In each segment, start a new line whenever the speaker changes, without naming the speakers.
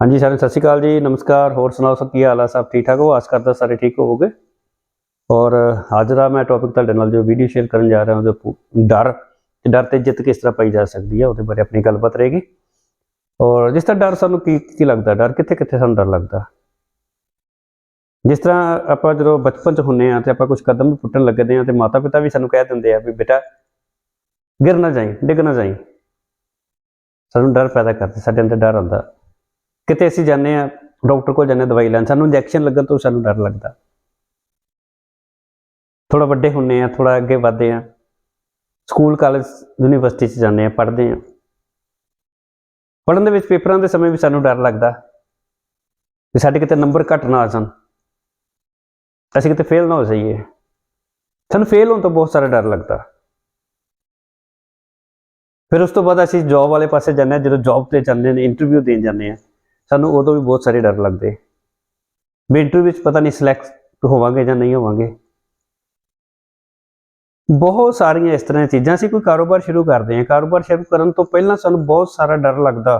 ਹਾਂਜੀ ਸਾਰੇ ਸਤਿ ਸ਼੍ਰੀ ਅਕਾਲ ਜੀ, ਨਮਸਕਾਰ, ਹੋਰ ਸੁਣਾਓ ਸਭ ਕੀ ਹਾਲ ਆ, ਸਭ ਠੀਕ ਠਾਕ ਹੋ? ਆਸ ਕਰਦਾ ਸਾਰੇ ਠੀਕ ਹੋਵੋਗੇ। ਔਰ ਅੱਜ ਦਾ ਮੈਂ ਟੌਪਿਕ ਤੁਹਾਡੇ ਨਾਲ ਜੋ ਵੀਡੀਓ ਸ਼ੇਅਰ ਕਰਨ ਜਾ ਰਿਹਾ ਉਹਦੇ ਡਰ ਤੇ ਡਰ ਤੇ ਜਿੱਤ ਕਿਸ ਤਰ੍ਹਾਂ ਪਾਈ ਜਾ ਸਕਦੀ ਹੈ ਉਹਦੇ ਬਾਰੇ ਆਪਣੀ ਗੱਲਬਾਤ ਰਹੇਗੀ। ਔਰ ਜਿਸ ਤਰ੍ਹਾਂ ਡਰ ਸਾਨੂੰ ਕੀ ਕੀ ਲੱਗਦਾ? ਡਰ ਕਿੱਥੇ ਕਿੱਥੇ ਸਾਨੂੰ ਡਰ ਲੱਗਦਾ? ਜਿਸ ਤਰ੍ਹਾਂ ਆਪਾਂ ਜਦੋਂ ਬਚਪਨ ਚ ਹੁੰਨੇ ਆ ਤੇ ਆਪਾਂ ਕੁਝ ਕਦਮ ਵੀ ਪੁੱਟਣ ਲੱਗਦੇ ਆ ਤੇ ਮਾਤਾ ਪਿਤਾ ਵੀ ਸਾਨੂੰ ਕਹਿ ਦਿੰਦੇ ਆ ਵੀ ਬੇਟਾ, ਗਿਰ ਨਾ ਜਾਈਂ, ਡਿੱਗ ਨਾ ਜਾਈਂ। ਸਾਨੂੰ ਡਰ ਪੈਦਾ ਕਰਦੇ, ਸਾਡੇ ਅੰਦਰ ਡਰ ਆਉਂਦਾ। ਕਿਤੇ ਅਸੀਂ ਜਾਂਦੇ ਆ ਡਾਕਟਰ ਕੋਲ ਜਾਂਦੇ ਹਾਂ ਦਵਾਈ ਲੈਣ, ਸਾਨੂੰ ਇੰਜੈਕਸ਼ਨ ਲੱਗਣ ਤੋਂ ਸਾਨੂੰ ਡਰ ਲੱਗਦਾ। ਥੋੜਾ ਵੱਡੇ ਹੁੰਨੇ ਆ ਥੋੜਾ ਅੱਗੇ ਵਧਦੇ ਆ ਸਕੂਲ, ਕਾਲਜ, ਯੂਨੀਵਰਸਿਟੀ ਚ ਜਾਂਦੇ ਆ ਪੜ੍ਹਦੇ ਆ ਪੜ੍ਹਨ ਦੇ ਵਿੱਚ ਪੇਪਰਾਂ ਦੇ ਸਮੇਂ ਵੀ ਸਾਨੂੰ ਡਰ ਲੱਗਦਾ ਕਿ ਸਾਡੇ ਕਿਤੇ ਨੰਬਰ ਘੱਟ ਨਾ ਆ ਜਾਣ। ਅਸੀਂ ਕਿਤੇ ਫੇਲ ਨਾ ਹੋ ਜਾਈਏ। ਸਾਨੂੰ ਫੇਲ ਹੋਣ ਤੋਂ ਬਹੁਤ ਸਾਰਾ ਡਰ ਲੱਗਦਾ। ਫਿਰ ਉਸ ਤੋਂ ਬਾਅਦ ਅਸੀਂ ਜੌਬ ਵਾਲੇ ਪਾਸੇ ਜਾਂਦੇ ਹਾਂ, ਜਦੋਂ ਜੌਬ ਤੇ ਜਾਂਦੇ ਨੇ ਇੰਟਰਵਿਊ ਦੇਣ ਜਾਂਦੇ ਆ ਸਾਨੂੰ ਉਦੋਂ ਵੀ ਬਹੁਤ ਸਾਰੇ ਡਰ ਲੱਗਦੇ। ਵੀ ਇੰਟਰਵਿਊ ਵਿੱਚ ਪਤਾ ਨਹੀਂ ਸਿਲੈਕਟ ਹੋਵਾਂਗੇ ਜਾਂ ਨਹੀਂ ਹੋਵਾਂਗੇ। ਬਹੁਤ ਸਾਰੀਆਂ ਇਸ ਤਰ੍ਹਾਂ ਦੀਆਂ ਚੀਜ਼ਾਂ ਸੀ, ਕੋਈ ਕਾਰੋਬਾਰ ਸ਼ੁਰੂ ਕਰਦੇ ਹਾਂ। ਕਾਰੋਬਾਰ ਸ਼ੁਰੂ ਕਰਨ ਤੋਂ ਪਹਿਲਾਂ ਸਾਨੂੰ ਬਹੁਤ ਸਾਰਾ ਡਰ ਲੱਗਦਾ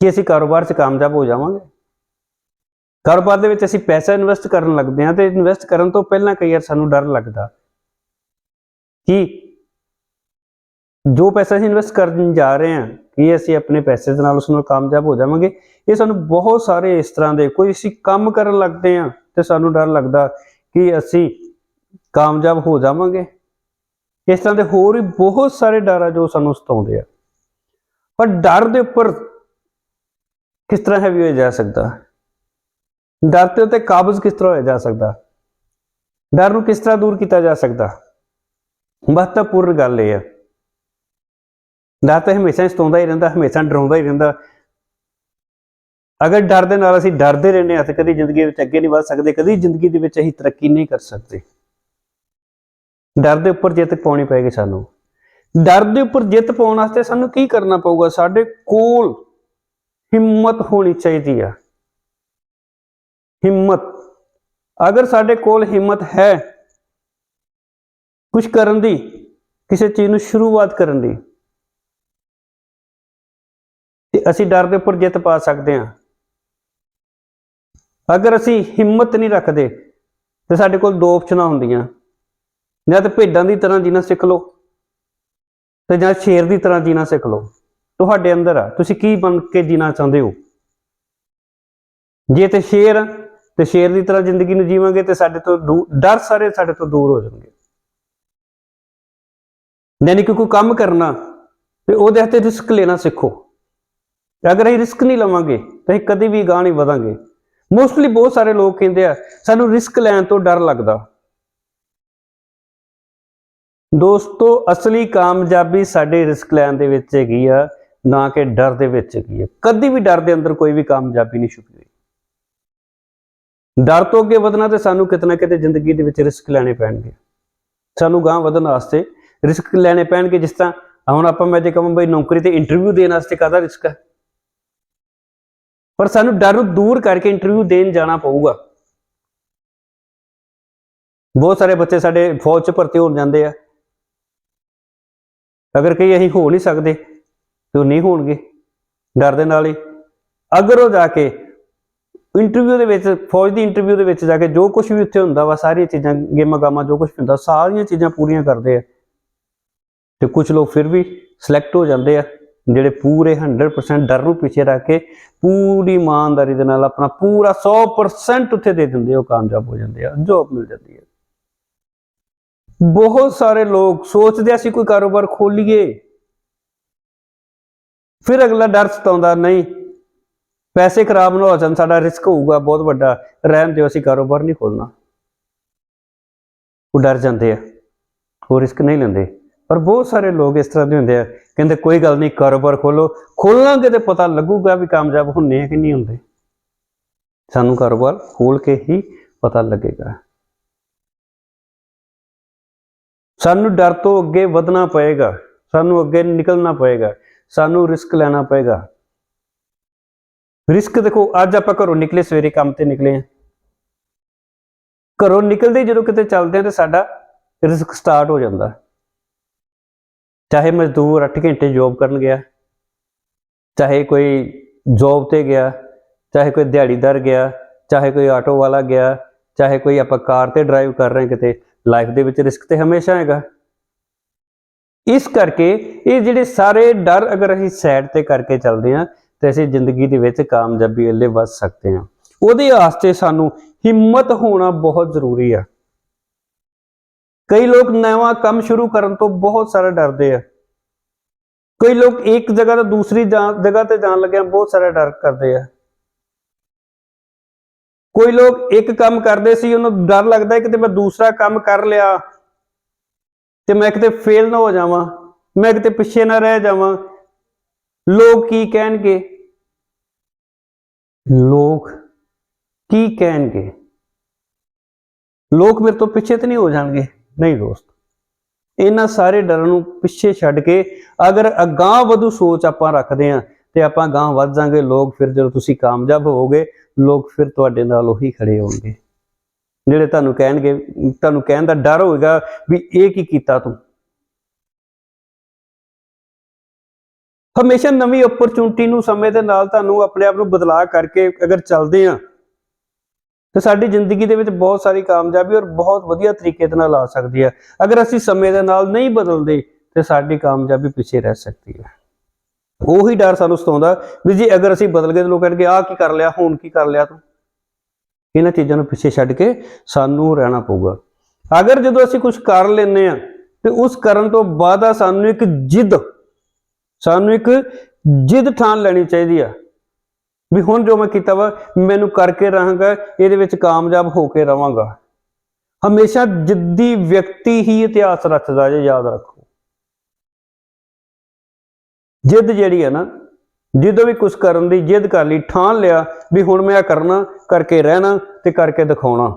ਕਿ ਅਸੀਂ ਕਾਰੋਬਾਰ 'ਚ ਕਾਮਯਾਬ ਹੋ ਜਾਵਾਂਗੇ। ਕਾਰੋਬਾਰ ਦੇ ਵਿੱਚ ਅਸੀਂ ਪੈਸਾ ਇਨਵੈਸਟ ਕਰਨ ਲੱਗਦੇ ਹਾਂ ਤੇ ਇਨਵੈਸਟ ਕਰਨ ਤੋਂ ਪਹਿਲਾਂ ਕਈ ਵਾਰ ਸਾਨੂੰ ਡਰ ਲੱਗਦਾ ਕਿ ਜੋ ਪੈਸਾ ਅਸੀਂ ਇਨਵੈਸਟ ਕਰਨ ਜਾ ਰਹੇ ਹਾਂ ਕਿ ਅਸੀਂ ਆਪਣੇ ਪੈਸੇ ਦੇ ਨਾਲ ਉਸ ਨੂੰ ਕਾਮਯਾਬ ਹੋ ਜਾਵਾਂਗੇ। ਇਹ ਸਾਨੂੰ ਬਹੁਤ ਸਾਰੇ ਇਸ ਤਰ੍ਹਾਂ ਦੇ ਕੋਈ ਅਸੀਂ ਕੰਮ ਕਰਨ ਲੱਗਦੇ ਹਾਂ ਤੇ ਸਾਨੂੰ ਡਰ ਲੱਗਦਾ ਕਿ ਅਸੀਂ ਕਾਮਯਾਬ ਹੋ ਜਾਵਾਂਗੇ। ਇਸ ਤਰ੍ਹਾਂ ਦੇ ਹੋਰ ਵੀ ਬਹੁਤ ਸਾਰੇ ਡਰ ਆ ਜੋ ਸਾਨੂੰ ਸਤਾਉਂਦੇ ਆ। ਪਰ ਡਰ ਦੇ ਉੱਪਰ ਕਿਸ ਤਰ੍ਹਾਂ ਹੈਵੀ ਹੋਇਆ ਜਾ ਸਕਦਾ? ਡਰ ਤੇ ਉੱਤੇ ਕਾਬਜ਼ ਕਿਸ ਤਰ੍ਹਾਂ ਹੋਇਆ ਜਾ ਸਕਦਾ? ਡਰ ਨੂੰ ਕਿਸ ਤਰ੍ਹਾਂ ਦੂਰ ਕੀਤਾ ਜਾ ਸਕਦਾ? ਮਹੱਤਵਪੂਰਨ ਗੱਲ ਇਹ ਹੈ ਡਰ ਤਾਂ ਹਮੇਸ਼ਾ ਹੀ ਸਤਾਉਂਦਾ ਹੀ ਰਹਿੰਦਾ, ਹਮੇਸ਼ਾ ਡਰਾਉਂਦਾ ਹੀ ਰਹਿੰਦਾ। ਅਗਰ ਡਰ ਦੇ ਨਾਲ ਅਸੀਂ ਡਰਦੇ ਰਹਿੰਦੇ ਹਾਂ ਤਾਂ ਕਦੀ ਜ਼ਿੰਦਗੀ ਵਿੱਚ ਅੱਗੇ ਨਹੀਂ ਵਧ ਸਕਦੇ, ਕਦੀ ਜ਼ਿੰਦਗੀ ਦੇ ਵਿੱਚ ਅਸੀਂ ਤਰੱਕੀ ਨਹੀਂ ਕਰ ਸਕਦੇ। ਡਰ ਦੇ ਉੱਪਰ ਜਿੱਤ ਪਾਉਣੀ ਪਏਗੀ ਸਾਨੂੰ। ਡਰ ਦੇ ਉੱਪਰ ਜਿੱਤ ਪਾਉਣ ਵਾਸਤੇ ਸਾਨੂੰ ਕੀ ਕਰਨਾ ਪਊਗਾ? ਸਾਡੇ ਕੋਲ ਹਿੰਮਤ ਹੋਣੀ ਚਾਹੀਦੀ ਆ। ਹਿੰਮਤ। ਅਗਰ ਸਾਡੇ ਕੋਲ ਹਿੰਮਤ ਹੈ ਕੁਝ ਕਰਨ ਦੀ, ਕਿਸੇ ਚੀਜ਼ ਨੂੰ ਸ਼ੁਰੂਆਤ ਕਰਨ ਦੀ ਤੇ ਅਸੀਂ ਡਰ ਦੇ ਉੱਪਰ ਜਿੱਤ ਪਾ ਸਕਦੇ ਹਾਂ। ਅਗਰ ਅਸੀਂ ਹਿੰਮਤ ਨਹੀਂ ਰੱਖਦੇ ਤੇ ਸਾਡੇ ਕੋਲ ਦੋ ਆਪਸ਼ਨਾਂ ਹੁੰਦੀਆਂ। ਜਾਂ ਤਾਂ ਭੇਡਾਂ ਦੀ ਤਰ੍ਹਾਂ ਜੀਣਾ ਸਿੱਖ ਲਓ ਤੇ ਜਾਂ ਸ਼ੇਰ ਦੀ ਤਰ੍ਹਾਂ ਜੀਣਾ ਸਿੱਖ ਲਓ। ਤੁਹਾਡੇ ਅੰਦਰ ਆ, ਤੁਸੀਂ ਕੀ ਬਣ ਕੇ ਜੀਣਾ ਚਾਹੁੰਦੇ ਹੋ? ਜੇ ਤੇ ਸ਼ੇਰ ਤੇ ਸ਼ੇਰ ਦੀ ਤਰ੍ਹਾਂ ਜ਼ਿੰਦਗੀ ਨੂੰ ਜੀਵਾਂਗੇ ਤੇ ਸਾਡੇ ਤੋਂ ਦੂ- ਡਰ ਸਾਰੇ ਸਾਡੇ ਤੋਂ ਦੂਰ ਹੋ ਜਾਣਗੇ। ਯਾਨੀ ਕਿ ਕੋਈ ਕੰਮ ਕਰਨਾ ਤੇ ਉਹਦੇ ਹੱਥੇ ਰਿਸਕ ਲੈਣਾ ਸਿੱਖੋ। ਅਗਰ ਅਸੀਂ ਰਿਸਕ ਨਹੀਂ ਲਵਾਂਗੇ, ਤਾਂ ਅਸੀਂ ਕਦੇ ਵੀ ਗਾਂ ਨਹੀਂ ਵਧਾਂਗੇ। ਮੋਸਟਲੀ ਬਹੁਤ ਸਾਰੇ ਲੋਕ ਕਹਿੰਦੇ ਆ, ਸਾਨੂੰ ਰਿਸਕ ਲੈਣ ਤੋਂ ਡਰ ਲੱਗਦਾ। ਦੋਸਤੋ, ਅਸਲੀ ਕਾਮਯਾਬੀ ਸਾਡੇ ਰਿਸਕ ਲੈਣ ਦੇ ਵਿੱਚ ਹੈਗੀ ਆ, ਨਾ ਕਿ ਡਰ ਦੇ ਵਿੱਚ ਹੈਗੀ ਆ। ਕਦੀ ਵੀ ਡਰ ਦੇ ਅੰਦਰ ਕੋਈ ਵੀ ਕਾਮਯਾਬੀ ਨਹੀਂ ਛੁਪੀ ਹੋਈ। ਡਰ ਤੋਂ ਅੱਗੇ ਵਧਣਾ ਤੇ ਸਾਨੂੰ ਕਿਤੇ ਨਾ ਕਿਤੇ ਜ਼ਿੰਦਗੀ ਦੇ ਵਿੱਚ ਰਿਸਕ ਲੈਣੇ ਪੈਣਗੇ। ਸਾਨੂੰ ਗਾਂ ਵਧਣ ਵਾਸਤੇ ਰਿਸਕ ਲੈਣੇ ਪੈਣਗੇ, ਜਿਸ ਤਰ੍ਹਾਂ ਹੁਣ ਆਪਾਂ ਮੈਂ ਜੇ ਕਹਾਂ ਬਈ ਨੌਕਰੀ ਤੇ ਇੰਟਰਵਿਊ ਦੇਣ ਵਾਸਤੇ ਕਾਹਦਾ ਰਿਸਕ ਹੈ ਪਰ ਸਾਨੂੰ ਡਰ ਨੂੰ ਦੂਰ ਕਰਕੇ ਇੰਟਰਵਿਊ ਦੇਣ ਜਾਣਾ ਪਊਗਾ। ਬਹੁਤ ਸਾਰੇ ਬੱਚੇ ਸਾਡੇ ਫੌਜ 'ਚ ਭਰਤੀ ਹੋਣ ਜਾਂਦੇ ਆ। ਅਗਰ ਕਈ ਅਸੀਂ ਹੋ ਨਹੀਂ ਸਕਦੇ ਤੇ ਉਹ ਨਹੀਂ ਹੋਣਗੇ, ਡਰ ਦੇ ਨਾਲ ਹੀ। ਅਗਰ ਉਹ ਜਾ ਕੇ ਇੰਟਰਵਿਊ ਦੇ ਵਿੱਚ, ਫੌਜ ਦੀ ਇੰਟਰਵਿਊ ਦੇ ਵਿੱਚ ਜਾ ਕੇ ਜੋ ਕੁਝ ਵੀ ਉੱਥੇ ਹੁੰਦਾ ਵਾ, ਸਾਰੀਆਂ ਚੀਜ਼ਾਂ, ਗੇਮਾਂ ਗਾਮਾਂ ਜੋ ਕੁਝ ਹੁੰਦਾ, ਸਾਰੀਆਂ ਚੀਜ਼ਾਂ ਪੂਰੀਆਂ ਕਰਦੇ ਆ। ਤੇ ਕੁਝ ਲੋਕ ਫਿਰ ਵੀ ਸਿਲੈਕਟ ਹੋ ਜਾਂਦੇ ਆ। ਜਿਹੜੇ ਪੂਰੇ 100% ਡਰ ਨੂੰ ਪਿੱਛੇ ਰੱਖ ਕੇ ਪੂਰੀ ਇਮਾਨਦਾਰੀ ਦੇ ਨਾਲ ਆਪਣਾ ਪੂਰਾ 100% ਉੱਥੇ ਦੇ ਦਿੰਦੇ ਆ, ਉਹ ਕਾਮਯਾਬ ਹੋ ਜਾਂਦੇ ਆ ਜੋਬ ਮਿਲ ਜਾਂਦੀ ਹੈ ਬਹੁਤ ਸਾਰੇ ਲੋਕ ਸੋਚਦੇ ਅਸੀਂ ਕੋਈ ਕਾਰੋਬਾਰ ਖੋਲੀਏ। ਫਿਰ ਅਗਲਾ ਡਰ ਸਤਾਉਂਦਾ ਨਹੀਂ ਪੈਸੇ ਖਰਾਬ ਨਾ ਹੋ ਜਾਣ ਸਾਡਾ ਰਿਸਕ ਹੋਊਗਾ ਬਹੁਤ ਵੱਡਾ ਰਹਿਣ ਦਿਓ ਅਸੀਂ ਕਾਰੋਬਾਰ ਨਹੀਂ ਖੋਲਣਾ। ਉਹ ਡਰ ਜਾਂਦੇ ਆ ਉਹ ਰਿਸਕ ਨਹੀਂ ਲੈਂਦੇ। ਪਰ ਬਹੁਤ ਸਾਰੇ ਲੋਕ ਇਸ ਤਰ੍ਹਾਂ ਦੇ ਹੁੰਦੇ ਆ, ਕਹਿੰਦੇ ਕੋਈ ਗੱਲ ਨਹੀਂ, ਕਾਰੋਬਾਰ ਖੋਲੋ ਖੋਲਾਂਗੇ ਤੇ ਪਤਾ ਲੱਗੂਗਾ ਵੀ ਕਾਮਯਾਬ ਹੁੰਨੇ ਆ ਕਿ ਨਹੀਂ ਹੁੰਦੇ। ਸਾਨੂੰ ਕਾਰੋਬਾਰ ਖੋਲ ਕੇ ਹੀ ਪਤਾ ਲੱਗੇਗਾ। ਸਾਨੂੰ ਡਰ ਤੋਂ ਅੱਗੇ ਵਧਣਾ ਪਏਗਾ। ਸਾਨੂੰ ਅੱਗੇ ਨਿਕਲਣਾ ਪਏਗਾ। ਸਾਨੂੰ ਰਿਸਕ ਲੈਣਾ ਪਏਗਾ। ਰਿਸਕ ਦੇਖੋ, ਅੱਜ ਆਪਾਂ ਘਰੋਂ ਨਿਕਲੇ, ਸਵੇਰੇ ਕੰਮ ਤੇ ਨਿਕਲੇ ਆ। ਘਰੋਂ ਨਿਕਲਦੇ ਜਦੋਂ ਕਿਤੇ ਚੱਲਦੇ ਆ ਤੇ ਸਾਡਾ ਰਿਸਕ ਸਟਾਰਟ ਹੋ ਜਾਂਦਾ। ਚਾਹੇ ਮਜ਼ਦੂਰ 8 ਘੰਟੇ ਜੌਬ ਕਰਨ ਗਿਆ, ਚਾਹੇ ਕੋਈ ਜੌਬ ਤੇ ਗਿਆ, ਚਾਹੇ ਕੋਈ ਦਿਹਾੜੀਦਾਰ ਗਿਆ, ਚਾਹੇ ਕੋਈ ਆਟੋ ਵਾਲਾ ਗਿਆ, ਚਾਹੇ ਕੋਈ ਆਪਾਂ ਕਾਰ ਤੇ ਡਰਾਈਵ ਕਰ ਰਹੇ ਕਿਤੇ ਲਾਈਫ ਦੇ ਵਿੱਚ ਰਿਸਕ ਤੇ ਹਮੇਸ਼ਾ ਹੈਗਾ। ਇਸ ਕਰਕੇ ਇਹ ਜਿਹੜੇ ਸਾਰੇ ਡਰ ਅਗਰ ਅਸੀਂ ਸਾਈਡ ਤੇ ਕਰਕੇ ਚੱਲਦੇ ਹਾਂ, ਤੇ ਅਸੀਂ ਜ਼ਿੰਦਗੀ ਦੇ ਵਿੱਚ ਕਾਮਯਾਬੀ ਵੱਲੇ ਵੱਧ ਸਕਦੇ ਹਾਂ। ਉਹਦੇ ਵਾਸਤੇ ਸਾਨੂੰ ਹਿੰਮਤ ਹੋਣਾ ਬਹੁਤ ਜ਼ਰੂਰੀ ਆ। ਕਈ ਲੋਕ ਨਵਾਂ ਕੰਮ ਸ਼ੁਰੂ ਕਰਨ ਤੋਂ ਬਹੁਤ ਸਾਰਾ ਡਰਦੇ ਆ। ਕਈ ਲੋਕ ਇੱਕ ਜਗ੍ਹਾ ਤੋਂ ਦੂਸਰੀ ਜਾ- ਜਗ੍ਹਾ ਤੇ ਜਾਣ ਲੱਗਿਆ ਬਹੁਤ ਸਾਰਾ ਡਰ ਕਰਦੇ ਆ। ਕੋਈ ਲੋਕ ਇੱਕ ਕੰਮ ਕਰਦੇ ਸੀ, ਉਹਨੂੰ ਡਰ ਲੱਗਦਾ ਹੈ ਕਿ ਤੇ ਮੈਂ ਦੂਸਰਾ ਕੰਮ ਕਰ ਲਿਆ ਤੇ ਮੈਂ ਕਿਤੇ ਫੇਲ ਨਾ ਹੋ ਜਾਵਾਂ, ਮੈਂ ਕਿਤੇ ਪਿੱਛੇ ਨਾ ਰਹਿ ਜਾਵਾਂ। ਲੋਕ ਕੀ ਕਹਿਣਗੇ? ਲੋਕ ਕੀ ਕਹਿਣਗੇ? ਲੋਕ ਮੇਰੇ ਤੋਂ ਪਿੱਛੇ ਤੇ ਨਹੀਂ ਹੋ ਜਾਣਗੇ। ਨਹੀਂ ਦੋਸਤ। ਇਹਨਾਂ ਸਾਰੇ ਡਰਾਂ ਨੂੰ ਪਿੱਛੇ ਛੱਡ ਕੇ ਅਗਰ ਅਗਾਹ ਵਧੂ ਸੋਚ ਆਪਾਂ ਰੱਖਦੇ ਹਾਂ ਤੇ ਆਪਾਂ ਗਾਂ ਵੱਧ ਜਾਾਂਗੇ, ਲੋਕ ਫਿਰ ਜਦੋਂ ਤੁਸੀਂ ਕਾਮਯਾਬ ਹੋਵੋਗੇ, ਲੋਕ ਫਿਰ ਤੁਹਾਡੇ ਨਾਲ ਉਹੀ ਖੜੇ ਹੋਣਗੇ। ਜਿਹੜੇ ਤੁਹਾਨੂੰ ਕਹਿਣਗੇ, ਤੁਹਾਨੂੰ ਕਹਿਣ ਦਾ ਡਰ ਹੋਏਗਾ ਵੀ ਇਹ ਕੀ ਕੀਤਾ ਤੂੰ। ਹਮੇਸ਼ਾ ਨਵੀਂ ਓਪਰਚੁਨਿਟੀ ਨੂੰ ਸਮੇਂ ਦੇ ਨਾਲ ਤੁਹਾਨੂੰ ਆਪਣੇ ਆਪ ਨੂੰ ਬਦਲਾਅ ਕਰਕੇ ਅਗਰ ਚੱਲਦੇ ਆ ਤੇ ਸਾਡੀ ਜ਼ਿੰਦਗੀ ਦੇ ਵਿੱਚ ਬਹੁਤ ਸਾਰੀ ਕਾਮਯਾਬੀ ਔਰ ਬਹੁਤ ਵਧੀਆ ਤਰੀਕੇ ਦੇ ਨਾਲ ਆ ਸਕਦੀ ਹੈ। ਅਗਰ ਅਸੀਂ ਸਮੇਂ ਦੇ ਨਾਲ ਨਹੀਂ ਬਦਲਦੇ, ਤੇ ਸਾਡੀ ਕਾਮਯਾਬੀ ਪਿੱਛੇ ਰਹਿ ਸਕਦੀ ਹੈ। ਉਹੀ ਡਰ ਸਾਨੂੰ ਸਤਾਉਂਦਾ ਵੀ ਜੀ ਅਗਰ ਅਸੀਂ ਬਦਲ ਗਏ ਤਾਂ ਲੋਕ ਕਹਿਣਗੇ, ਆਹ ਕੀ ਕਰ ਲਿਆ, ਹੁਣ ਕੀ ਕਰ ਲਿਆ ਤੂੰ? ਇਹਨਾਂ ਚੀਜ਼ਾਂ ਨੂੰ ਪਿੱਛੇ ਛੱਡ ਕੇ ਸਾਨੂੰ ਰਹਿਣਾ ਪਊਗਾ। ਅਗਰ ਜਦੋਂ ਅਸੀਂ ਕੁਝ ਕਰ ਲੈਨੇ ਆ ਤੇ ਉਸ ਕਰਨ ਤੋਂ ਬਾਅਦ ਸਾਨੂੰ ਇੱਕ ਜਿੱਦ, ਸਾਨੂੰ ਇੱਕ ਜਿੱਦ ਠਾਣ ਲੈਣੀ ਚਾਹੀਦੀ ਆ। ਵੀ ਹੁਣ ਜੋ ਮੈਂ ਕੀਤਾ ਵਾ, ਮੈਨੂੰ ਕਰਕੇ ਰਹਾਂਗਾ, ਇਹਦੇ ਵਿੱਚ ਕਾਮਯਾਬ ਹੋ ਕੇ ਰਵਾਂਗਾ। ਹਮੇਸ਼ਾ ਜਿੱਦੀ ਵਿਅਕਤੀ ਹੀ ਇਤਿਹਾਸ ਰਚਦਾ ਜੇ ਯਾਦ ਰੱਖੋ। ਜਿੱਦ ਜਿਹੜੀ ਹੈ ਨਾ, ਜਦੋਂ ਵੀ ਕੁਝ ਕਰਨ ਦੀ ਜਿੱਦ ਕਰ ਲਈ, ਠਾਣ ਲਿਆ ਵੀ ਹੁਣ ਮੈਂ ਇਹ ਕਰਨਾ, ਕਰਕੇ ਰਹਿਣਾ ਤੇ ਕਰਕੇ ਦਿਖਾਉਣਾ।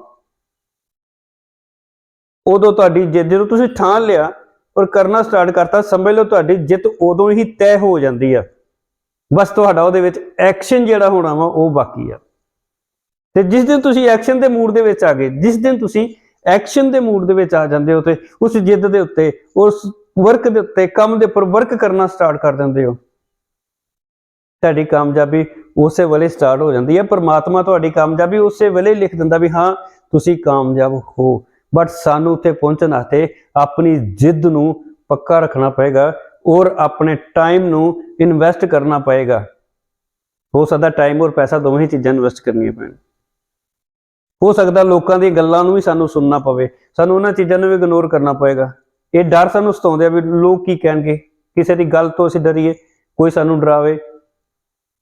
ਉਦੋਂ ਤੁਹਾਡੀ ਜਿੱਦ, ਜਦੋਂ ਤੁਸੀਂ ਠਾਣ ਲਿਆ ਔਰ ਕਰਨਾ ਸਟਾਰਟ ਕਰਤਾ, ਸਮਝ ਲਓ ਤੁਹਾਡੀ ਜਿੱਤ ਉਦੋਂ ਹੀ ਤੈਅ ਹੋ ਜਾਂਦੀ ਆ। ਬਸ ਤੁਹਾਡਾ ਉਹਦੇ ਵਿੱਚ ਐਕਸ਼ਨ ਜਿਹੜਾ ਹੋਣਾ ਵਾ, ਉਹ ਬਾਕੀ ਆ। ਤੇ ਜਿਸ ਦਿਨ ਤੁਸੀਂ ਐਕਸ਼ਨ ਦੇ ਮੂਡ ਦੇ ਵਿੱਚ ਆ ਗਏ, ਜਿਸ ਦਿਨ ਤੁਸੀਂ ਐਕਸ਼ਨ ਦੇ ਮੂਡ ਦੇ ਵਿੱਚ ਆ ਜਾਂਦੇ ਹੋ ਤੇ ਉਸ ਜਿੱਦ ਦੇ ਉੱਤੇ, ਉਸ ਵਰਕ ਦੇ ਉੱਤੇ, ਕੰਮ ਦੇ ਉੱਪਰ ਵਰਕ ਕਰਨਾ ਸਟਾਰਟ ਕਰ ਦਿੰਦੇ ਹੋ। ਤੁਹਾਡੀ ਕਾਮਯਾਬੀ ਉਸੇ ਵੇਲੇ ਸਟਾਰਟ ਹੋ ਜਾਂਦੀ ਹੈ ਪਰਮਾਤਮਾ ਤੁਹਾਡੀ ਕਾਮਯਾਬੀ ਉਸੇ ਵੇਲੇ ਲਿਖ ਦਿੰਦਾ ਵੀ ਹਾਂ, ਤੁਸੀਂ ਕਾਮਯਾਬ ਹੋ। ਬਟ ਸਾਨੂੰ ਉੱਥੇ ਪਹੁੰਚਣ ਵਾਸਤੇ ਆਪਣੀ ਜਿੱਦ ਨੂੰ ਪੱਕਾ ਰੱਖਣਾ ਪਏਗਾ। ਔਰ ਆਪਣੇ ਟਾਈਮ ਨੂੰ ਇਨਵੈਸਟ ਕਰਨਾ ਪਏਗਾ। ਹੋ ਸਕਦਾ ਟਾਈਮ ਔਰ ਪੈਸਾ ਦੋਵੇਂ ਹੀ ਚੀਜ਼ਾਂ ਇਨਵੈਸਟ ਕਰਨੀਆਂ ਪੈਣ। ਹੋ ਸਕਦਾ ਲੋਕਾਂ ਦੀਆਂ ਗੱਲਾਂ ਨੂੰ ਵੀ ਸਾਨੂੰ ਸੁਣਨਾ ਪਵੇ। ਸਾਨੂੰ ਉਹਨਾਂ ਚੀਜ਼ਾਂ ਨੂੰ ਵੀ ਇਗਨੋਰ ਕਰਨਾ ਪਏਗਾ। ਇਹ ਡਰ ਸਾਨੂੰ ਸਤਾਉਂਦੇ ਆ ਵੀ ਲੋਕ ਕੀ ਕਹਿਣਗੇ। ਕਿਸੇ ਦੀ ਗੱਲ ਤੋਂ ਅਸੀਂ ਡਰੀਏ, ਕੋਈ ਸਾਨੂੰ ਡਰਾਵੇ,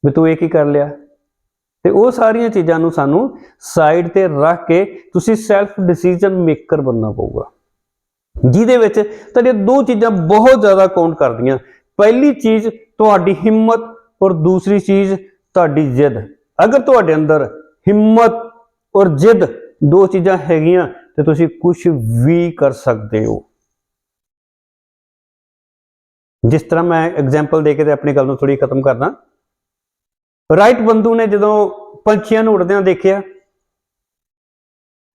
ਵੀ ਤੂੰ ਇਹ ਕੀ ਕਰ ਲਿਆ? ਤੇ ਉਹ ਸਾਰੀਆਂ ਚੀਜ਼ਾਂ ਨੂੰ ਸਾਨੂੰ ਸਾਈਡ ਤੇ ਰੱਖ ਕੇ ਤੁਸੀਂ ਸੈਲਫ ਡਿਸੀਜਨ ਮੇਕਰ ਬਣਨਾ ਪਊਗਾ। ਜਿਹਦੇ ਵਿੱਚ ਤੁਹਾਡੀਆਂ ਦੋ ਚੀਜ਼ਾਂ ਬਹੁਤ ਜ਼ਿਆਦਾ ਕਾਊਂਟ ਕਰਦੀਆਂ। ਪਹਿਲੀ ਚੀਜ਼, ਤੁਹਾਡੀ ਹਿੰਮਤ ਔਰ ਦੂਸਰੀ ਚੀਜ਼, ਤੁਹਾਡੀ ਜਿੱਦ। ਅਗਰ ਤੁਹਾਡੇ ਅੰਦਰ ਹਿੰਮਤ ਔਰ ਜਿੱਦ ਦੋ ਚੀਜ਼ਾਂ ਹੈਗੀਆਂ, ਤੇ ਤੁਸੀਂ ਕੁਝ ਵੀ ਕਰ ਸਕਦੇ ਹੋ। ਜਿਸ ਤਰ੍ਹਾਂ ਮੈਂ ਐਗਜ਼ਾਮਪਲ ਦੇ ਕੇ ਤੇ ਆਪਣੀ ਗੱਲ ਨੂੰ ਥੋੜੀ ਖਤਮ ਕਰਦਾ। ਰਾਈਟ ਬੰਦੂ ਨੇ ਜਦੋਂ ਪੰਛੀਆਂ ਨੂੰ ਉੜਦਿਆਂ ਦੇਖਿਆ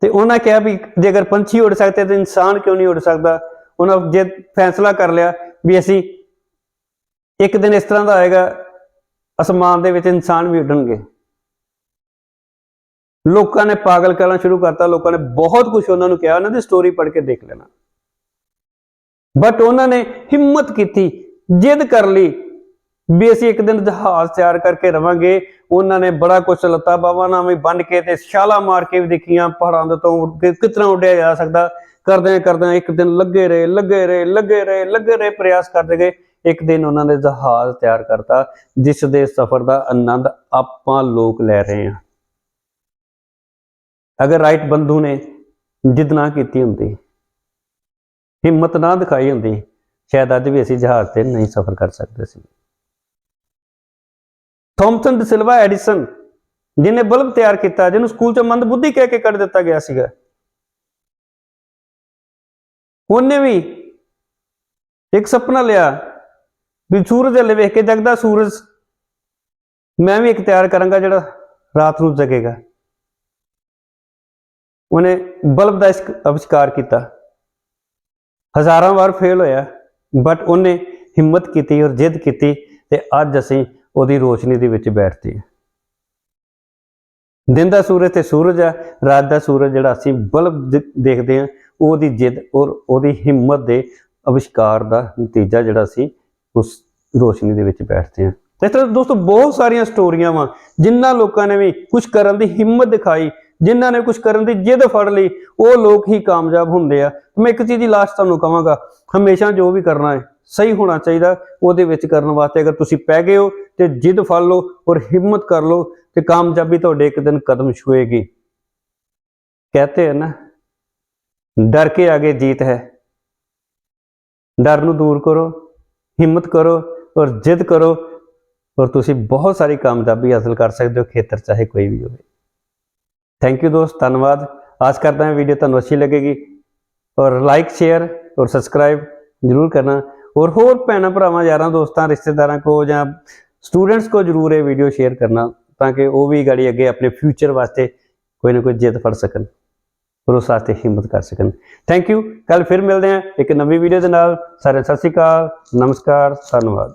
ਤੇ ਉਹਨਾਂ ਕਿਹਾ ਵੀ ਜੇਕਰ ਪੰਛੀ ਉੱਡ ਸਕਦੇ ਤਾਂ ਇਨਸਾਨ ਕਿਉਂ ਨਹੀਂ ਉੱਡ ਸਕਦਾ? ਉਹਨਾਂ ਜੇ ਫੈਸਲਾ ਕਰ ਲਿਆ ਵੀ ਅਸੀਂ ਇੱਕ ਦਿਨ ਇਸ ਤਰ੍ਹਾਂ ਦਾ ਆਏਗਾ, ਅਸਮਾਨ ਦੇ ਵਿੱਚ ਇਨਸਾਨ ਵੀ ਉੱਡਣਗੇ। ਲੋਕਾਂ ਨੇ ਪਾਗਲ ਕਰਨਾ ਸ਼ੁਰੂ ਕਰਤਾ, ਲੋਕਾਂ ਨੇ ਬਹੁਤ ਕੁਝ ਉਹਨਾਂ ਨੂੰ ਕਿਹਾ, ਉਹਨਾਂ ਦੀ ਸਟੋਰੀ ਪੜ੍ਹ ਕੇ ਦੇਖ ਲੈਣਾ। ਬਟ ਉਹਨਾਂ ਨੇ ਹਿੰਮਤ ਕੀਤੀ, ਜਿੱਦ ਕਰ ਲਈ ਵੀ ਅਸੀਂ ਇੱਕ ਦਿਨ ਜਹਾਜ਼ ਤਿਆਰ ਕਰਕੇ ਰਵਾਂਗੇ। ਉਹਨਾਂ ਨੇ ਬੜਾ ਕੁਝ ਲੱਤਾ ਬਾਵਾਂ ਨਾਲ ਵੀ ਬੰਨ ਕੇ ਤੇ ਛਾਲਾ ਮਾਰ ਕੇ ਵੀ ਦੇਖੀਆਂ ਪਹਾੜਾਂ ਦੇ ਤੋਂ ਉੱਡ ਕੇ ਕਿਤਨਾ ਉੱਡਿਆ ਜਾ ਸਕਦਾ। ਕਰਦੇ ਕਰਦੇ ਇੱਕ ਦਿਨ ਲੱਗੇ ਰਹੇ ਲੱਗੇ ਰਹੇ ਲੱਗੇ ਰਹੇ ਲੱਗੇ ਰਹੇ ਪ੍ਰਯਾਸ ਕਰਦੇ ਗਏ। ਇੱਕ ਦਿਨ ਉਹਨਾਂ ਨੇ ਜਹਾਜ਼ ਤਿਆਰ ਕਰਤਾ, ਜਿਸ ਦੇ ਸਫ਼ਰ ਦਾ ਆਨੰਦ ਆਪਾਂ ਲੋਕ ਲੈ ਰਹੇ ਹਾਂ। ਅਗਰ ਰਾਈਟ ਬੰਧੂ ਨੇ ਜਿੱਦ ਨਾ ਕੀਤੀ ਹੁੰਦੀ, ਹਿੰਮਤ ਨਾ ਦਿਖਾਈ ਹੁੰਦੀ, ਸ਼ਾਇਦ ਅੱਜ ਵੀ ਅਸੀਂ ਜਹਾਜ਼ ਤੇ ਨਹੀਂ ਸਫ਼ਰ ਕਰ ਸਕਦੇ ਸੀ। ਥਾਮਸਨ ਡਿਸਿਲਵਾ ਐਡੀਸਨ ਜਿਹਨੇ ਬਲਬ ਤਿਆਰ ਕੀਤਾ, ਜਿਹਨੂੰ ਸਕੂਲ ਚ ਮੰਦਬੁੱਧੀ ਕਹਿ ਕੇ ਕੱਢ ਦਿੱਤਾ ਗਿਆ ਸੀਗਾ। ਉਹਨੇ ਵੀ ਇੱਕ ਸੁਪਨਾ ਲਿਆ ਵੀ ਸੂਰਜ ਹਲੇ ਵੇਖ ਕੇ ਜਗਦਾ ਸੂਰਜ। ਮੈਂ ਵੀ ਇੱਕ ਤਿਆਰ ਕਰਾਂਗਾ ਜਿਹੜਾ ਰਾਤ ਨੂੰ ਜਗੇਗਾ। ਉਹਨੇ ਬਲਬ ਦਾ ਇਸਕ- ਅਵਿਸ਼ਕਾਰ ਕੀਤਾ। ਹਜ਼ਾਰਾਂ ਵਾਰ ਫੇਲ ਹੋਇਆ ਬਟ ਉਹਨੇ ਹਿੰਮਤ ਕੀਤੀ ਔਰ ਜਿੱਦ ਕੀਤੀ ਤੇ ਅੱਜ ਅਸੀਂ ਉਹਦੀ ਰੋਸ਼ਨੀ ਦੇ ਵਿੱਚ ਬੈਠਦੇ ਹਾਂ। ਦਿਨ ਦਾ ਸੂਰਜ ਤੇ ਸੂਰਜ ਆ, ਰਾਤ ਦਾ ਸੂਰਜ ਜਿਹੜਾ ਅਸੀਂ ਬਲਬ ਦੇਖਦੇ ਹਾਂ, ਉਹਦੀ ਜਿੱਦ ਔਰ ਉਹਦੀ ਹਿੰਮਤ ਦੇ ਅਵਿਸ਼ਕਾਰ ਦਾ ਨਤੀਜਾ ਜਿਹੜਾ ਅਸੀਂ ਉਸ ਰੋਸ਼ਨੀ ਦੇ ਵਿੱਚ ਬੈਠਦੇ ਹਾਂ। ਇਸ ਤਰ੍ਹਾਂ ਦੋਸਤੋ ਬਹੁਤ ਸਾਰੀਆਂ ਸਟੋਰੀਆਂ ਵਾ ਜਿਨ੍ਹਾਂ ਲੋਕਾਂ ਨੇ ਵੀ ਕੁਝ ਕਰਨ ਦੀ ਹਿੰਮਤ ਦਿਖਾਈ ਜਿਨ੍ਹਾਂ ਨੇ ਕੁਝ ਕਰਨ ਦੀ ਜਿੱਦ ਫੜ ਲਈ, ਉਹ ਲੋਕ ਹੀ ਕਾਮਯਾਬ ਹੁੰਦੇ ਆ। ਮੈਂ ਇੱਕ ਚੀਜ਼ ਦੀ ਲਾਸਟ ਤੁਹਾਨੂੰ ਕਹਾਂਗਾ, ਹਮੇਸ਼ਾ ਜੋ ਵੀ ਕਰਨਾ ਹੈ ਸਹੀ ਹੋਣਾ ਚਾਹੀਦਾ ਉਹਦੇ ਵਿੱਚ ਕਰਨ ਵਾਸਤੇ ਅਗਰ ਤੁਸੀਂ ਪੈ ਗਏ ਹੋ ਤੇ ਜਿੱਦ ਫੜ ਲਓ ਔਰ ਹਿੰਮਤ ਕਰ ਲਓ ਤੇ ਕਾਮਯਾਬੀ ਤੁਹਾਡੇ ਇੱਕ ਦਿਨ ਕਦਮ ਛੂਏਗੀ। ਕਹਤੇ ਹੈ ਨਾ, ਡਰ ਕੇ ਆਗੇ ਜੀਤ ਹੈ। ਡਰ ਨੂੰ ਦੂਰ ਕਰੋ, ਹਿੰਮਤ ਕਰੋ ਔਰ ਜਿੱਦ ਕਰੋ ਔਰ ਤੁਸੀਂ ਬਹੁਤ ਸਾਰੀ ਕਾਮਯਾਬੀ ਹਾਸਲ ਕਰ ਸਕਦੇ ਹੋ ਖੇਤਰ ਚਾਹੇ ਕੋਈ ਵੀ ਹੋਵੇ। ਥੈਂਕ ਯੂ ਦੋਸਤ, ਧੰਨਵਾਦ। ਆਸ ਕਰਦਾ ਹਾਂ ਵੀਡੀਓ ਤੁਹਾਨੂੰ ਅੱਛੀ ਲੱਗੇਗੀ। ਔਰ ਲਾਈਕ ਸ਼ੇਅਰ ਔਰ ਸਬਸਕ੍ਰਾਈਬ ਜ਼ਰੂਰ ਕਰਨਾ। ਔਰ ਹੋਰ ਭੈਣਾਂ ਭਰਾਵਾਂ, ਯਾਰਾਂ ਦੋਸਤਾਂ, ਰਿਸ਼ਤੇਦਾਰਾਂ ਕੋ ਜਾਂ ਸਟੂਡੈਂਟਸ ਕੋ ਜ਼ਰੂਰ ਇਹ ਵੀਡੀਓ ਸ਼ੇਅਰ ਕਰਨਾ ਤਾਂ ਕਿ ਉਹ ਵੀ ਗਾੜੀ ਅੱਗੇ ਆਪਣੇ ਫਿਊਚਰ ਵਾਸਤੇ ਕੋਈ ਨਾ ਕੋਈ ਜਿੱਤ ਫੜ ਸਕਣ ਔਰ ਉਸ ਵਾਸਤੇ ਹਿੰਮਤ ਕਰ ਸਕਣ। ਥੈਂਕ ਯੂ ਕੱਲ ਫਿਰ ਮਿਲਦੇ ਹਾਂ ਇੱਕ ਨਵੀਂ ਵੀਡੀਓ ਦੇ ਨਾਲ। ਸਾਰੇ ਸਤਿ ਸ਼੍ਰੀ ਅਕਾਲ। ਨਮਸਕਾਰ। ਧੰਨਵਾਦ।